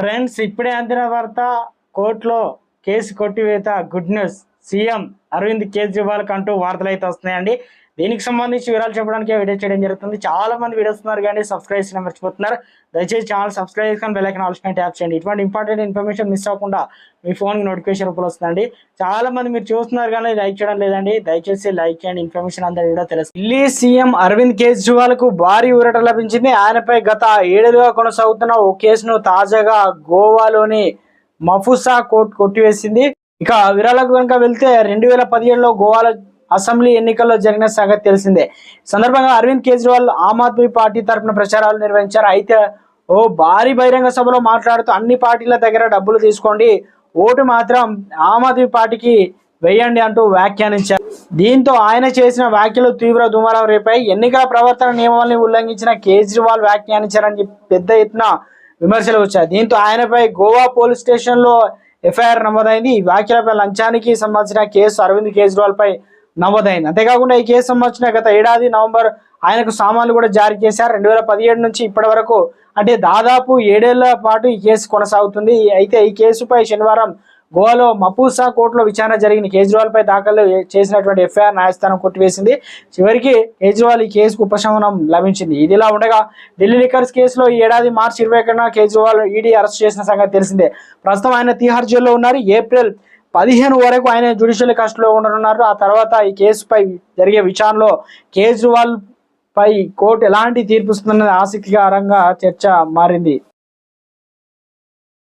Friends ఇప్పుడే అందిన వార్త కోర్టులో case కొట్టివేత good news. CM Arvind Kejriwal అంటూ వార్తలు అయితే వస్తున్నాయండి. దీనికి సంబంధించి వివరాలు చెప్పడానికి వీడియో చేయడం జరుగుతుంది. చాలా మంది వీడియోస్ ఉన్నారు కానీ సబ్స్క్రైబ్ చేయడం మర్చిపోతున్నారు. దయచేసి ఛానల్ సబ్స్క్రైబ్ చేసుకొని బెల్లైకన్ ఐకాన్ ట్యాప్ చేయండి. ఇటువంటి ఇంపార్టెంట్ ఇన్ఫర్మేషన్ మిస్ అవ్వకుండా మీ ఫోన్కి నోటిఫికేషన్ రూపంలో వస్తుందండి. చాలా మంది మీరు చూస్తున్నారు కానీ లైక్ చేయడం లేదండి. దయచేసి లైక్ చేయండి. ఇన్ఫర్మేషన్ అందరూ కూడా తెలుసు. ఢిల్లీ సీఎం అరవింద్ కేజ్రీవాల్కు భారీ ఊరట లభించింది. ఆయనపై గత ఏడేళ్ళుగా కొనసాగుతున్న ఓ కేసును తాజాగా గోవాలోని మఫుసా కోర్టు కొట్టివేసింది. ఇక వివరాలకు కనుక వెళ్తే రెండు వేల పదిహేడులో గోవాలో అసెంబ్లీ ఎన్నికల్లో జరిగిన సంగతి తెలిసిందే. సందర్భంగా అరవింద్ కేజ్రీవాల్ ఆమ్ ఆద్మీ పార్టీ తరపున ప్రచారాలు నిర్వహించారు. అయితే ఓ భారీ బహిరంగ సభలో మాట్లాడుతూ అన్ని పార్టీల దగ్గర డబ్బులు తీసుకోండి ఓటు మాత్రం ఆమ్ ఆద్మీ పార్టీకి వేయండి అంటూ వ్యాఖ్యానించారు. దీంతో ఆయన చేసిన వ్యాఖ్యలు తీవ్ర దుమారం రేపాయి ఎన్నికల ప్రవర్తన నియమాలని ఉల్లంఘించిన కేజ్రీవాల్ వ్యాఖ్యానించారని పెద్ద ఎత్తున విమర్శలు వచ్చాయి. దీంతో ఆయనపై గోవా పోలీస్ స్టేషన్లో ఎఫ్ఐఆర్ నమోదైంది. ఈ వ్యాఖ్యలపై లంచానికి సంబంధించిన కేసు అరవింద్ కేజ్రీవాల్ పై నమోదైంది. అంతేకాకుండా ఈ కేసు సంబంధించిన గత ఏడాది నవంబర్ ఆయనకు సామాన్లు కూడా జారీ చేశారు. రెండు వేల పదిహేడు నుంచి ఇప్పటి వరకు అంటే దాదాపు ఏడేళ్ళ పాటు ఈ కేసు కొనసాగుతుంది. అయితే ఈ కేసుపై శనివారం గోవాలో మపూసా కోర్టులో విచారణ జరిగిన కేజ్రీవాల్ పై దాఖలు చేసినటువంటి ఎఫ్ఐఆర్ న్యాయస్థానం కొట్టివేసింది. చివరికి కేజ్రీవాల్ ఈ కేసుకు ఉపశమనం లభించింది. ఇదిలా ఉండగా ఢిల్లీ లిక్కర్స్ కేసులో ఈ ఏడాది మార్చి ఇరవై ఒకటిన కేజ్రీవాల్ ఈడీ అరెస్ట్ చేసిన సంగతి తెలిసిందే. ప్రస్తుతం ఆయన తీహార్ జైల్లో ఉన్నారు. ఏప్రిల్ పదిహేను వరకు ఆయన జ్యుడిషియల్ కస్టడీలో ఉండనున్నారు. ఆ తర్వాత ఈ కేసుపై జరిగే విచారణలో కేజ్రీవాల్ పై కోర్టు ఎలాంటి తీర్పు ఇస్తుందన్నది ఆసక్తికరంగా చర్చ మారింది.